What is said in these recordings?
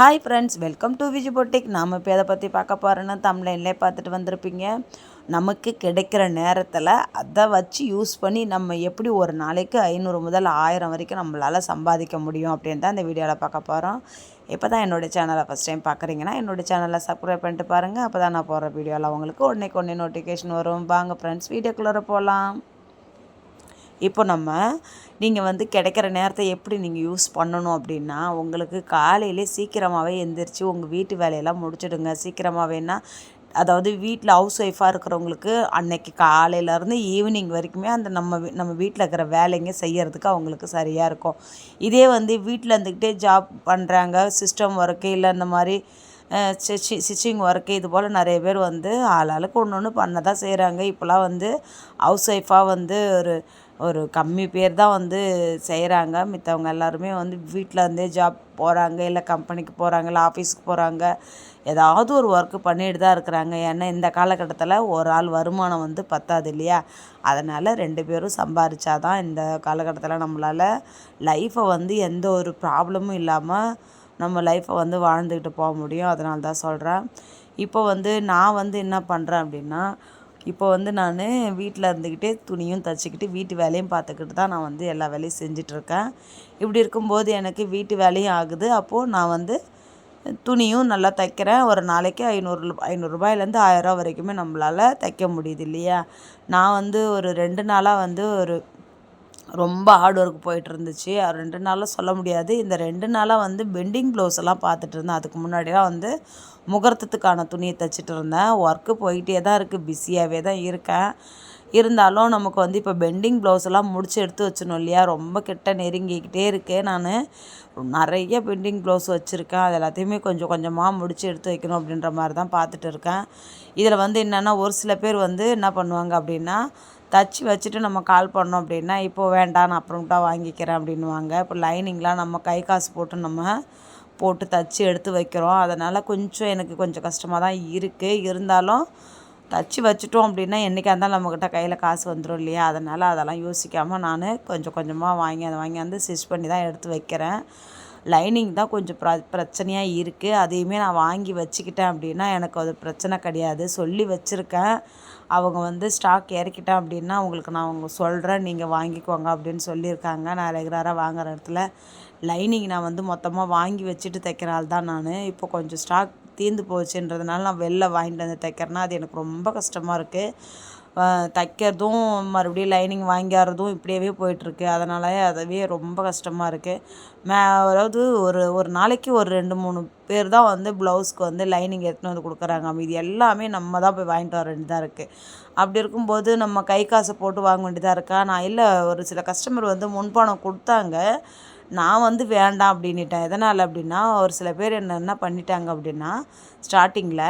Hi friends welcome to Viji boutique நாம் இப்போ எதை பற்றி பார்க்க போகிறோன்னா தமிழ்லைன்லே பார்த்துட்டு வந்திருப்பீங்க. நமக்கு கிடைக்கிற நேரத்தில் அதை வச்சு யூஸ் பண்ணி நம்ம எப்படி ஒரு நாளைக்கு ஐநூறு முதல் ஆயிரம் வரைக்கும் நம்மளால் சம்பாதிக்க முடியும் அப்படின்னு தான் இந்த வீடியோவில் பார்க்க போகிறோம் இப்போ தான் என்னோடய சேனலை ஃபஸ்ட் டைம் பார்க்குறீங்கன்னா என்னோடய சேனலை சப்ஸ்கிரைப் பண்ணிட்டு பாருங்கள் அப்போ தான் நான் போகிற வீடியோவில் உங்களுக்கு உடனே ஒன்றே நோட்டிஃபிகேஷன் வரும். வாங்க ஃப்ரெண்ட்ஸ் வீடியோக்குள்ளே போகலாம் இப்போ நம்ம நீங்கள் வந்து கிடைக்கிற நேரத்தை எப்படி நீங்கள் யூஸ் பண்ணணும் அப்படின்னா உங்களுக்கு காலையிலே சீக்கிரமாகவே எந்திரிச்சு உங்கள் வீட்டு வேலையெல்லாம் முடிச்சிடுங்க. சீக்கிரமாகவேன்னா அதாவது வீட்டில் ஹவுஸ் ஒய்ஃபாக இருக்கிறவங்களுக்கு அன்னைக்கு காலையிலேருந்து ஈவினிங் வரைக்குமே அந்த நம்ம நம்ம வீட்டில் இருக்கிற வேலைங்க செய்யறதுக்கு அவங்களுக்கு சரியாக இருக்கும். இதே வந்து வீட்டில் இருந்துக்கிட்டே ஜாப் பண்ணுறாங்க சிஸ்டம் ஒர்க்கு இல்லை இந்த மாதிரி ஸ்டிச்சி ஸ்டிச்சிங் ஒர்க்கு இது போல் நிறைய பேர் வந்து ஆளாளுக்கு ஒன்று ஒன்று பண்ண தான் செய்கிறாங்க இப்போலாம் வந்து ஹவுஸ் ஒய்ஃபாக வந்து ஒரு ஒரு கம்மி பேர் தான் வந்து செய்கிறாங்க மித்தவங்க எல்லாருமே வந்து வீட்டில் இருந்தே ஜாப் போகிறாங்க இல்லை கம்பெனிக்கு போகிறாங்க இல்லை ஆஃபீஸுக்கு போகிறாங்க ஏதாவது ஒரு ஒர்க்கு பண்ணிட்டு தான் இருக்கிறாங்க. ஏன்னா இந்த காலகட்டத்தில் ஒரு ஆள் வருமானம் வந்து பத்தாது இல்லையா? அதனால் ரெண்டு பேரும் சம்பாரிச்சாதான் இந்த காலகட்டத்தில் நம்மளால் லைஃப்பை வந்து எந்த ஒரு ப்ராப்ளமும் இல்லாமல் நம்ம லைஃப்பை வந்து வாழ்ந்துக்கிட்டு போக முடியும். அதனால தான் சொல்கிறேன் இப்போ வந்து நான் வந்து என்ன பண்ணுறேன் அப்படின்னா இப்போ வந்து நான் வீட்டில் இருந்துக்கிட்டே துணியும் தச்சுக்கிட்டு வீட்டு வேலையும் பார்த்துக்கிட்டு தான் நான் வந்து எல்லா வேலையும் செஞ்சிட்ருக்கேன் இப்படி இருக்கும்போது எனக்கு வீட்டு வேலையும் ஆகுது. அப்போது நான் வந்து துணியும் நல்லா தைக்கிறேன். ஒரு நாளைக்கு ஐநூறு ஐநூறுரூபாயிலேருந்து ரூபா வரைக்குமே நம்மளால் தைக்க முடியுது இல்லையா? நான் வந்து ஒரு ரெண்டு நாளாக வந்து ஒரு ரொம்ப ஹார்ட் ஒர்க் போயிட்டு இருந்துச்சு அது ரெண்டு நாளாக சொல்ல முடியாது. இந்த ரெண்டு நாளாக வந்து பெண்டிங் ப்ளவுஸ் எல்லாம் பார்த்துட்டு இருந்தேன். அதுக்கு முன்னாடிலாம் வந்து முகூர்த்தத்துக்கான துணியை தைச்சிட்டு இருந்தேன். ஒர்க்கு போயிட்டே தான் இருக்குது பிஸியாகவே தான் இருக்கேன். இருந்தாலும் நமக்கு வந்து இப்போ பெண்டிங் ப்ளவுஸ் எல்லாம் முடிச்சு எடுத்து வச்சிடணும் இல்லையா? ரொம்ப கிட்ட நெருங்கிக்கிட்டே இருக்கேன் நான். நிறைய பெண்டிங் ப்ளவுஸ் வச்சுருக்கேன். அது எல்லாத்தையுமே கொஞ்சம் கொஞ்சமாக முடிச்சு எடுத்து வைக்கணும் அப்படின்ற மாதிரி தான் பார்த்துட்டு இருக்கேன். இதில் வந்து என்னென்னா ஒரு சில பேர் வந்து என்ன பண்ணுவாங்க அப்படின்னா தச்சு வச்சுட்டு நம்ம கால் பண்ணோம் அப்படின்னா இப்போ வேண்டாம் நான் அப்புறம்ட்டா வாங்கிக்கிறேன் அப்படின்வாங்க இப்போ லைனிங்லாம் நம்ம கை காசு போட்டு நம்ம போட்டு தச்சு எடுத்து வைக்கிறோம். அதனால் கொஞ்சம் எனக்கு கொஞ்சம் கஷ்டமாக தான் இருக்குது இருந்தாலும் தச்சு வச்சுட்டோம் அப்படின்னா என்றைக்கா இருந்தாலும் நம்மக்கிட்ட கையில் காசு வந்துடும் இல்லையா? அதனால் அதெல்லாம் யோசிக்காமல் நான் கொஞ்சம் கொஞ்சமாக வாங்கி அதை வாங்கி வந்து ஸ்டிச் பண்ணி தான் எடுத்து வைக்கிறேன். லைனிங் தான் கொஞ்சம் ப்ர பிரச்சனையாக இருக்குது அதையுமே நான் வாங்கி வச்சுக்கிட்டேன் அப்படின்னா எனக்கு அது பிரச்சனை கிடையாது. சொல்லி வச்சுருக்கேன். அவங்க வந்து ஸ்டாக் இறக்கிட்டேன் அப்படின்னா அவங்களுக்கு நான் அவங்க சொல்கிறேன் நீங்கள் வாங்கிக்கோங்க அப்படின்னு சொல்லியிருக்காங்க. நான் ரெகுலராக வாங்குற இடத்துல லைனிங் நான் வந்து மொத்தமாக வாங்கி வச்சுட்டு தைக்கிற ஆள் தான் நான். இப்போ கொஞ்சம் ஸ்டாக் தீர்ந்து போச்சுன்றதுனால நான் வெளில வாங்கிட்டு வந்து தைக்கிறேன்னா அது எனக்கு ரொம்ப கஷ்டமாக இருக்குது தைக்கிறதும் மறுபடியும் லைனிங் வாங்கிடுறதும் இப்படியே போயிட்டுருக்கு. அதனால அதுவே ரொம்ப கஷ்டமாக இருக்குது மே அதாவது ஒரு ஒரு நாளைக்கு ஒரு ரெண்டு மூணு பேர் தான் வந்து ப்ளவுஸ்க்கு வந்து லைனிங் எடுத்துன்னு வந்து கொடுக்குறாங்க. இது எல்லாமே நம்ம தான் போய் வாங்கிட்டு வர வேண்டியதாக இருக்குது அப்படி இருக்கும்போது நம்ம கை காசை போட்டு வாங்க வேண்டியதாக இருக்கா? நான் இல்லை ஒரு சில கஸ்டமர் வந்து முன்பணம் கொடுத்தாங்க. நான் வந்து வேண்டாம் அப்படின்னுட்டேன். எதனால் அப்படின்னா ஒரு சில பேர் என்ன என்ன பண்ணிட்டாங்க அப்படின்னா ஸ்டார்டிங்கில்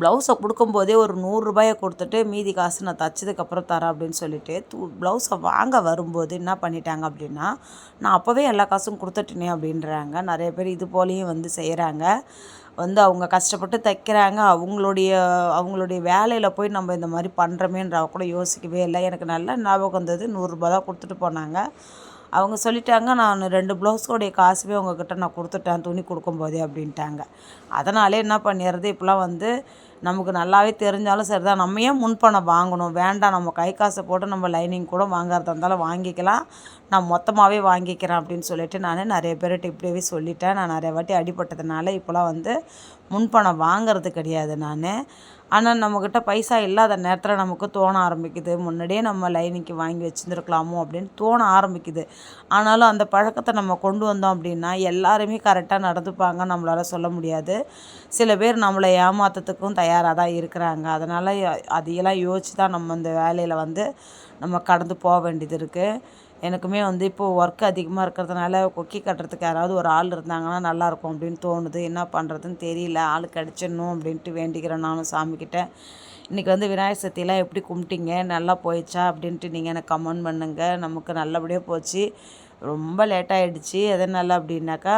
ப்ளவுஸை கொடுக்கும்போதே ஒரு நூறுரூபாயை கொடுத்துட்டு மீதி காசு நான் தைச்சதுக்கப்புறம் தரேன் அப்படின்னு சொல்லிட்டு தூ ப்ளவுஸை வாங்க வரும்போது என்ன பண்ணிட்டாங்க அப்படின்னா நான் அப்போவே எல்லா காசும் கொடுத்துட்டேனே அப்படின்றாங்க. நிறைய பேர் இது போலேயும் வந்து செய்கிறாங்க வந்து அவங்க கஷ்டப்பட்டு தைக்கிறாங்க. அவங்களுடைய அவங்களுடைய வேலையில் போய் நம்ம இந்த மாதிரி பண்ணுறோமேன்ற கூட யோசிக்கவே இல்லை. எனக்கு நல்லா ஞாபகம் வந்தது. நூறுரூபா தான் கொடுத்துட்டு போனாங்க. அவங்க சொல்லிட்டாங்க நான் ரெண்டு ப்ளவுஸோடைய காசுவே உங்ககிட்ட நான் கொடுத்துட்டேன் துணி கொடுக்கும்போதே அப்படின்ட்டாங்க. அதனாலே என்ன பண்ணிடுறது? இப்போலாம் வந்து நமக்கு நல்லாவே தெரிஞ்சாலும் சரி தான் நம்ம ஏன் முன்பணம் வாங்கணும்? வேண்டாம் நம்ம கை காசை போட்டு நம்ம லைனிங் கூட வாங்குறதா இருந்தாலும் வாங்கிக்கலாம். நான் மொத்தமாகவே வாங்கிக்கிறேன் அப்படின்னு சொல்லிட்டு நான் நிறைய பேர்கிட்ட இப்படியே சொல்லிட்டேன். நான் நிறைய வாட்டி அடிபட்டதுனால இப்போலாம் வந்து முன்பணம் வாங்குறது கிடையாது நான். ஆனால் நம்மக்கிட்ட பைசா இல்லாத நேரத்தில் நமக்கு தோண ஆரம்பிக்குது. முன்னாடியே நம்ம லைனிங்க்கு வாங்கி வச்சுருந்துருக்கலாமோ அப்படின்னு தோண ஆரம்பிக்குது. ஆனாலும் அந்த பழக்கத்தை நம்ம கொண்டு வந்தோம் அப்படின்னா எல்லாருமே கரெக்டாக நடந்துப்பாங்க. நம்மளால் சொல்ல முடியாது. சில பேர் நம்மளை ஏமாத்தத்துக்கும் தயாராக தான் இருக்கிறாங்க. அதனால் அதையெல்லாம் யோசித்து தான் நம்ம இந்த வேலையில் வந்து நம்ம கடந்து போக வேண்டியது இருக்குது எனக்குமே வந்து இப்போது ஒர்க் அதிகமாக இருக்கிறதுனால கொக்கி கட்டுறதுக்கு யாராவது ஒரு ஆள் இருந்தாங்கன்னா நல்லாயிருக்கும் அப்படின்னு தோணுது. என்ன பண்ணுறதுன்னு தெரியல. ஆள் கிடச்சிடணும் அப்படின்ட்டு வேண்டிக்கிறேன் நானும் சாமிக்கிட்ட. இன்றைக்கி வந்து விநாயகர் சதுர்த்தியெல்லாம் எப்படி கும்பிட்டீங்க? நல்லா போயிடுச்சா? அப்படின்ட்டு நீங்கள் எனக்கு கமெண்ட் பண்ணுங்கள் நமக்கு நல்லபடியாக போச்சு. ரொம்ப லேட்டாகிடுச்சு எதனால் அப்படின்னாக்கா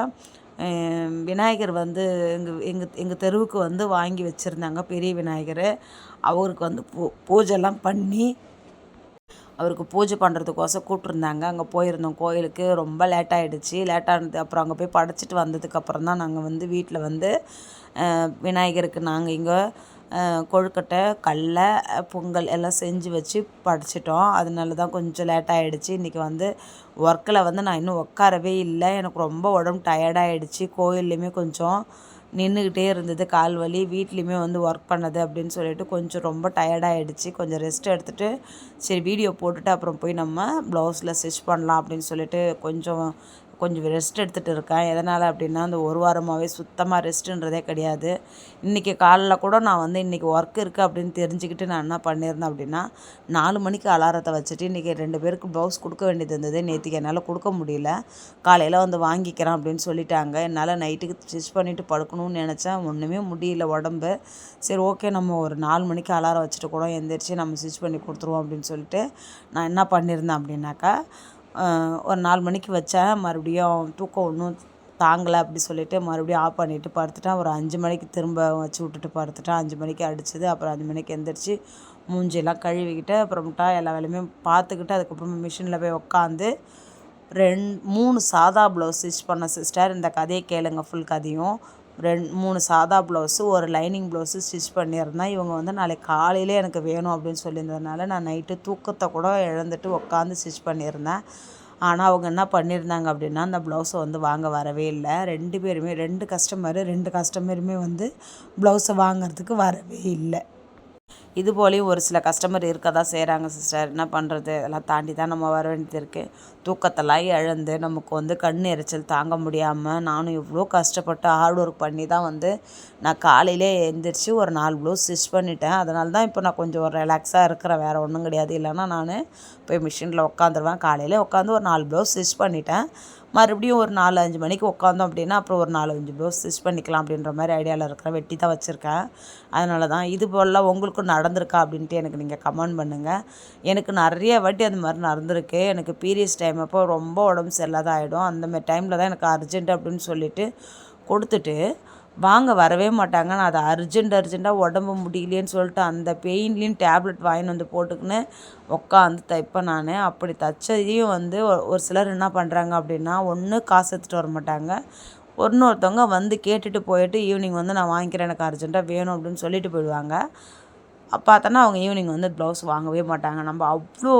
விநாயகர் வந்து எங்கள் எங்கள் எங்கள் தெருவுக்கு வந்து வாங்கி வச்சுருந்தாங்க பெரிய விநாயகர். அவருக்கு வந்து பூ பூஜைலாம் பண்ணி அவருக்கு பூஜை பண்ணுறதுக்கோசம் கூப்பிட்ருந்தாங்க அங்கே போயிருந்தோம். கோயிலுக்கு ரொம்ப லேட் ஆகிடுச்சு லேட்டானது அப்புறம் அங்கே போய் படைச்சிட்டு வந்ததுக்கப்புறம் தான் நாங்கள் வந்து வீட்டில் வந்து விநாயகருக்கு நாங்கள் இங்கே கொழுக்கட்டை கடல பொங்கல் எல்லாம் செஞ்சு வச்சு படைச்சிட்டோம் அதனால தான் கொஞ்சம் லேட் ஆகிடுச்சு இன்றைக்கி வந்து ஒர்க்கில் வந்து நான் இன்னும் உட்காரவே இல்லை. எனக்கு ரொம்ப உடம்பு டயர்டாகிடுச்சு கோயில்லையுமே கொஞ்சம் நின்றுக்கிட்டே இருந்தது கால் வலி வீட்லேயுமே வந்து ஒர்க் பண்ணது அப்படின்னு சொல்லிட்டு கொஞ்சம் ரொம்ப டயர்டாகிடுச்சு கொஞ்சம் ரெஸ்ட் எடுத்துகிட்டு சரி வீடியோ போட்டுட்டு அப்புறம் போய் நம்ம ப்ளவுஸில் ஸ்டிச் பண்ணலாம் அப்படின்னு சொல்லிட்டு கொஞ்சம் கொஞ்சம் ரெஸ்ட் எடுத்துகிட்டு இருக்கேன். எதனால் அப்படின்னா அந்த ஒரு வாரமாகவே சுத்தமாக ரெஸ்ட்டுன்றதே கிடையாது. இன்றைக்கி காலைல கூட நான் வந்து இன்றைக்கி ஒர்க் இருக்குது அப்படின்னு தெரிஞ்சுக்கிட்டு நான் என்ன பண்ணியிருந்தேன் அப்படின்னா நாலு மணிக்கு அலாரத்தை வச்சுட்டு இன்றைக்கி ரெண்டு பேருக்கு ப்ளவுஸ் கொடுக்க வேண்டியது இருந்தது. நேற்றுக்கு என்னால் கொடுக்க முடியல. காலையில் வந்து வாங்கிக்கிறேன் அப்படின்னு சொல்லிட்டாங்க. என்னால் நைட்டுக்கு ஸ்டிச் பண்ணிவிட்டு படுக்கணும்னு நினச்சேன். ஒன்றுமே முடியல உடம்பு. சரி ஓகே நம்ம ஒரு நாலு மணிக்கு அலாரம் வச்சுட்டு கூட எந்திரிச்சு நம்ம ஸ்டிச் பண்ணி கொடுத்துருவோம் அப்படின்னு சொல்லிட்டு நான் என்ன பண்ணியிருந்தேன் அப்படின்னாக்கா ஒரு நாலு மணிக்கு வச்சேன். மறுபடியும் தூக்கம் ஒன்றும் தாங்கலை அப்படி சொல்லிவிட்டு மறுபடியும் ஆஃப் பண்ணிவிட்டு படுத்துட்டேன். ஒரு அஞ்சு மணிக்கு திரும்ப வச்சு விட்டுட்டு படுத்துட்டேன். அஞ்சு மணிக்கு அடிச்சது. அப்புறம் அஞ்சு மணிக்கு எந்திரிச்சு மூஞ்சியெல்லாம் கழுவிக்கிட்டு அப்புறமேட்டா எல்லா வேலையுமே பார்த்துக்கிட்டு அதுக்கப்புறம் மிஷினில் போய் உட்காந்து ரெண் மூணு சாதா ப்ளவுஸ் ஸ்டிச் பண்ண சிஸ்டர் இந்த கதையை கேளுங்க ஃபுல் கதையும். ரெண் மூணு சாதா ப்ளவுஸு ஒரு லைனிங் ப்ளவுஸு ஸ்டிச் பண்ணியிருந்தேன் இவங்க வந்து நாளைக்கு காலையிலே எனக்கு வேணும் அப்படின்னு சொல்லியிருந்ததுனால நான் நைட்டு தூக்கத்தை கூட இழந்துட்டு உட்காந்து ஸ்டிச் பண்ணியிருந்தேன். ஆனால் அவங்க என்ன பண்ணியிருந்தாங்க அப்படின்னா அந்த ப்ளவுஸை வந்து வாங்க வரவே இல்லை. ரெண்டு பேருமே ரெண்டு கஸ்டமரு ரெண்டு கஸ்டமருமே வந்து ப்ளவுஸை வாங்கிறதுக்கு வரவே இல்லை. இது போலேயும் ஒரு சில கஸ்டமர் இருக்க தான் செய்கிறாங்க சிஸ்டர் என்ன பண்ணுறது அதெல்லாம் தாண்டி தான் நம்ம வர வேண்டியது இருக்குது தூக்கத்தெல்லாம் இழந்து நமக்கு வந்து கண் எரிச்சல் தாங்க முடியாமல் நானும் இவ்வளோ கஷ்டப்பட்டு ஹார்ட் ஒர்க் பண்ணி தான் வந்து நான் காலையிலே எழுந்திரிச்சு ஒரு நாலு ப்ளவுஸ் ஸ்டிச் பண்ணிட்டேன். அதனால தான் இப்போ நான் கொஞ்சம் ஒரு ரிலாக்ஸாக இருக்கிறேன். வேறு ஒன்றும் கிடையாது. இல்லைன்னா நான் போய் மிஷினில் உட்காந்துருவேன். காலையில் உட்காந்து ஒரு நாலு ப்ளவுஸ் ஸ்டிச் பண்ணிட்டேன். மறுபடியும் ஒரு நாலு அஞ்சு மணிக்கு உட்காந்தோம் அப்படின்னா அப்புறம் ஒரு நாலு அஞ்சு ப்ளவுஸ் ஸ்டிச் பண்ணிக்கலாம் அப்படின்ற மாதிரி ஐடியாவில் இருக்கிறேன் வெட்டி தான் வச்சுருக்கேன். அதனால தான் இது போலலாம் உங்களுக்கும் நடந்திருக்கா அப்படின்ட்டு எனக்கு நீங்கள் கமெண்ட் பண்ணுங்கள் எனக்கு நிறைய வாட்டி அந்த மாதிரி நடந்திருக்கு. எனக்கு பீரியட்ஸ் டைம் அப்போ ரொம்ப உடம்பு சரியில்லாத ஆகிடும் அந்தமாதிரி டைமில் தான் எனக்கு அர்ஜென்ட் அப்படின்னு சொல்லிட்டு கொடுத்துட்டு வாங்க வரவே மாட்டாங்க. நான் அதை அர்ஜென்ட் அர்ஜென்ட்டாக உடம்பு முடியலேன்னு சொல்லிட்டு அந்த பெயின்லேயும் டேப்லெட் வாங்கின்னு வந்து போட்டுக்கின்னு உட்காந்து தைப்பேன் நான். அப்படி தைச்சதையும் வந்து ஒரு சிலர் என்ன பண்ணுறாங்க அப்படின்னா ஒன்று காசு எடுத்துகிட்டு வர மாட்டாங்க. ஒருத்தவங்க வந்து கேட்டுட்டு போயிட்டு ஈவினிங் வந்து நான் வாங்கிக்கிறேன் எனக்கு அர்ஜென்ட்டாக வேணும் அப்படின்னு சொல்லிட்டு போயிடுவாங்க. பார்த்தோன்னா அவங்க ஈவினிங் வந்து ப்ளவுஸ் வாங்கவே மாட்டாங்க. நம்ம அவ்வளோ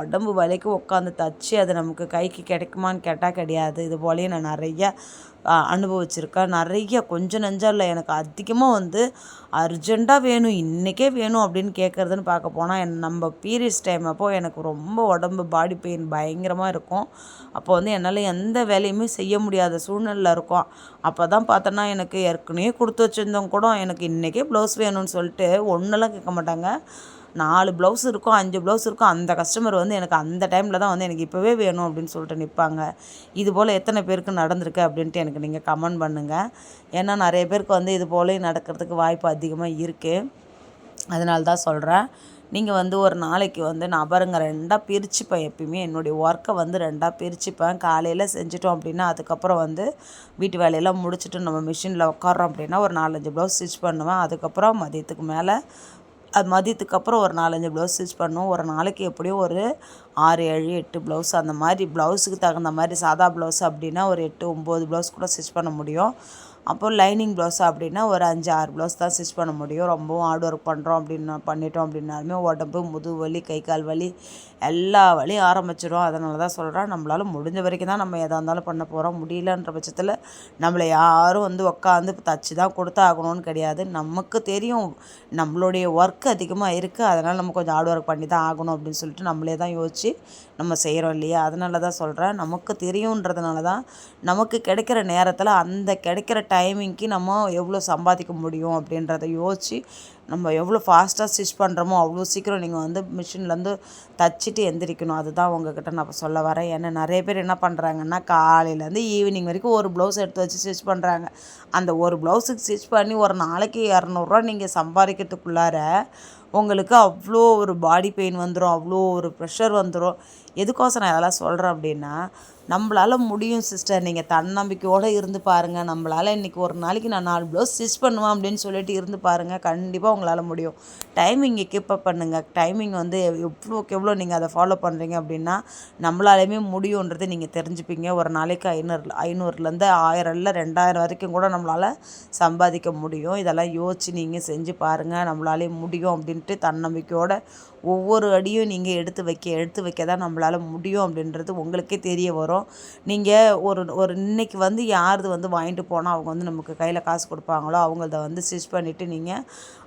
உடம்பு வலிக்கு உட்காந்து தச்சு அது நமக்கு கைக்கு கிடைக்குமான்னு கேட்டால் கிடையாது. இது போலேயும் நான் நிறையா அனுபவிச்சிருக்கேன் நிறைய கொஞ்சம் நஞ்சம் இல்லை எனக்கு அதிகமாக வந்து அர்ஜெண்ட்டாக வேணும் இன்றைக்கே வேணும் அப்படின்னு கேட்குறதுன்னு பார்க்க போனால் என் நம்ம பீரியட்ஸ் டைம் அப்போது எனக்கு ரொம்ப உடம்பு பாடி பெயின் பயங்கரமாக இருக்கும். அப்போ வந்து என்னால் எந்த வேலையுமே செய்ய முடியாத சூழ்நிலையில் இருக்கும். அப்போ தான் பார்த்தோன்னா எனக்கு ஏற்கனவே கொடுத்து வச்சுருந்தவங்க கூட எனக்கு இன்றைக்கே ப்ளவுஸ் வேணும்னு சொல்லிட்டு ஒன்றெல்லாம் கேட்க மாட்டாங்க. நாலு ப்ளவுஸ் இருக்கும் அஞ்சு ப்ளவுஸ் இருக்கும் அந்த கஸ்டமர் வந்து எனக்கு அந்த டைமில் தான் வந்து எனக்கு இப்போவே வேணும் அப்படின்னு சொல்லிட்டு நிற்பாங்க இது போல் எத்தனை பேருக்கு நடந்திருக்கு அப்படின்ட்டு எனக்கு நீங்கள் கமெண்ட் பண்ணுங்கள் ஏன்னா நிறைய பேருக்கு வந்து இது போல நடக்கிறதுக்கு வாய்ப்பு அதிகமாக இருக்குது அதனால தான் சொல்கிறேன் நீங்கள் வந்து ஒரு நாளைக்கு வந்து நான் பாருங்க ரெண்டாக பிரிச்சுப்பேன் எப்பயுமே. என்னுடைய ஒர்க்கை வந்து ரெண்டாக பிரிச்சுப்பேன். காலையில் செஞ்சிட்டோம் அப்படின்னா அதுக்கப்புறம் வந்து வீட்டு வேலையெல்லாம் முடிச்சுட்டு நம்ம மிஷினில் உட்காறோம் அப்படின்னா ஒரு நாலஞ்சு ப்ளவுஸ் ஸ்டிச் பண்ணுவேன். அதுக்கப்புறம் மதியத்துக்கு மேலே அது மதியத்துக்கு அப்புறம் ஒரு நாலஞ்சு ப்ளவுஸ் ஸ்டிச் பண்ணுவோம். ஒரு நாளைக்கு எப்படியும் ஒரு ஆறு ஏழு எட்டு ப்ளவுஸ் அந்த மாதிரி ப்ளவுஸுக்கு தகுந்த மாதிரி சாதா ப்ளவுஸ் அப்படின்னா ஒரு எட்டு ஒம்பது ப்ளவுஸ் கூட ஸ்டிச் பண்ண முடியும். அப்போ லைனிங் ப்ளவுஸ் அப்படின்னா ஒரு அஞ்சு ஆறு ப்ளவுஸ் தான் ஸ்டிச் பண்ண முடியும். ரொம்பவும் ஹார்ட் ஒர்க் பண்ணுறோம் அப்படின்னு பண்ணிட்டோம் அப்படின்னாலுமே உடம்பு முதுகு வலி கை கால் வலி எல்லா வழியும் ஆரம்பிச்சிடும் அதனால தான் சொல்கிறேன் நம்மளால் முடிஞ்ச வரைக்கும் தான் நம்ம எதாக இருந்தாலும் பண்ண போகிறோம் முடியலன்ற பட்சத்தில் நம்மளை யாரும் வந்து உட்காந்து தச்சு தான் கொடுத்தாகணும்னு கிடையாது. நமக்கு தெரியும் நம்மளுடைய ஒர்க் அதிகமாக இருக்குது அதனால் நம்ம கொஞ்சம் ஹார்ட் ஒர்க் பண்ணி தான் ஆகணும் அப்படின்னு சொல்லிட்டு நம்மளே தான் யோசித்து நம்ம செய்கிறோம் இல்லையா? அதனால தான் சொல்கிறேன் நமக்கு தெரியுன்றதுனால தான் நமக்கு கிடைக்கிற நேரத்தில் அந்த கிடைக்கிற டைமிங்க்கு நம்ம எவ்வளோ சம்பாதிக்க முடியும் அப்படின்றத யோசித்து நம்ம எவ்வளோ ஃபாஸ்ட்டாக ஸ்டிச் பண்ணுறோமோ அவ்வளோ சீக்கிரம் நீங்கள் வந்து மிஷின்லேருந்து தச்சுட்டு எந்திரிக்கணும். அதுதான் உங்ககிட்ட நான் சொல்ல வரேன். ஏன்னா நிறைய பேர் என்ன பண்ணுறாங்கன்னா காலையிலேருந்து ஈவினிங் வரைக்கும் ஒரு ப்ளவுஸ் எடுத்து வச்சு ஸ்டிச் பண்ணுறாங்க அந்த ஒரு ப்ளவுஸுக்கு ஸ்டிச் பண்ணி ஒரு நாளைக்கு இரநூறுவா நீங்கள் சம்பாதிக்கிறதுக்குள்ளார உங்களுக்கு அவ்வளோ ஒரு பாடி பெயின் வந்துடும் அவ்வளோ ஒரு ப்ரெஷர் வந்துடும் எதுக்கோசம் நான் இதெல்லாம் சொல்கிறேன் அப்படின்னா நம்மளால் முடியும் சிஸ்டர் நீங்கள் தன்னம்பிக்கையோடு இருந்து பாருங்கள் நம்மளால் இன்றைக்கி ஒரு நாளைக்கு நான் நாலு ப்ளவுஸ் ஸ்டிச் பண்ணுவேன் அப்படின்னு சொல்லிட்டு இருந்து பாருங்கள் கண்டிப்பாக உங்களால் முடியும். டைமிங்கை கீப்பப் பண்ணுங்கள் டைமிங் வந்து எவ்வளோக்கு எவ்வளோ நீங்கள் அதை ஃபாலோ பண்ணுறீங்க அப்படின்னா நம்மளாலையுமே முடியுன்றது நீங்கள் தெரிஞ்சுப்பீங்க. ஒரு நாளைக்கு ஐநூறு ஐநூறுலேருந்து ஆயிரம் இல்லை ரெண்டாயிரம் வரைக்கும் கூட நம்மளால் சம்பாதிக்க முடியும். இதெல்லாம் யோசித்து நீங்கள் செஞ்சு பாருங்கள் நம்மளாலே முடியும் அப்படின்ட்டு தன்னம்பிக்கையோட ஒவ்வொரு அடியும் நீங்கள் எடுத்து வைக்க எடுத்து வைக்க தான் நம்மளால் முடியும் அப்படின்றது உங்களுக்கே தெரிய வரும். நீங்கள் ஒரு ஒரு இன்னைக்கு வந்து யாருது வந்து வாங்கிட்டு போனால் அவங்க வந்து நமக்கு கையில் காசு கொடுப்பாங்களோ அவங்கள்த வந்து ஸ்டிச் பண்ணிவிட்டு நீங்கள்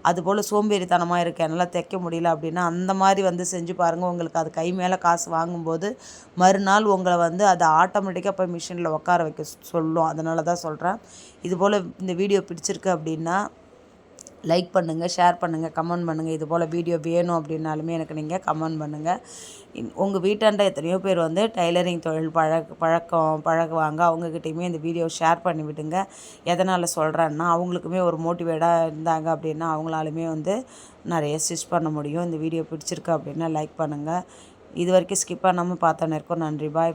அதுபோல் சோம்பேறித்தனமாக இருக்க என்னால் தைக்க முடியல அப்படின்னா அந்த மாதிரி வந்து செஞ்சு பாருங்கள் உங்களுக்கு அது கை மேலே காசு வாங்கும்போது மறுநாள் உங்களை வந்து அது ஆட்டோமேட்டிக்காக போய் மிஷினில் உட்கார வைக்க சொல்லும். அதனால தான் சொல்கிறேன் இதுபோல் இந்த வீடியோ பிடிச்சிருக்கு அப்படின்னா லைக் பண்ணுங்கள் ஷேர் பண்ணுங்கள் கமெண்ட் பண்ணுங்கள் இது போல் வீடியோ வேணும் அப்படின்னாலுமே எனக்கு நீங்கள் கமெண்ட் பண்ணுங்கள் உங்கள் வீட்டாண்ட எத்தனையோ பேர் வந்து டைலரிங் தொழில் பழக் பழக்கம் பழகுவாங்க. அவங்கக்கிட்டையுமே இந்த வீடியோ ஷேர் பண்ணி விடுங்க. எதனால் சொல்கிறேன்னா அவங்களுக்குமே ஒரு மோட்டிவேட்டாக இருந்தாங்க அப்படின்னா அவங்களாலுமே வந்து நிறைய ஸ்டிச் பண்ண முடியும். இந்த வீடியோ பிடிச்சிருக்கு அப்படின்னா லைக் பண்ணுங்கள் இது வரைக்கும் ஸ்கிப் பண்ணாமல் பார்த்தோன்னு இருக்கோம் நன்றி. பாய்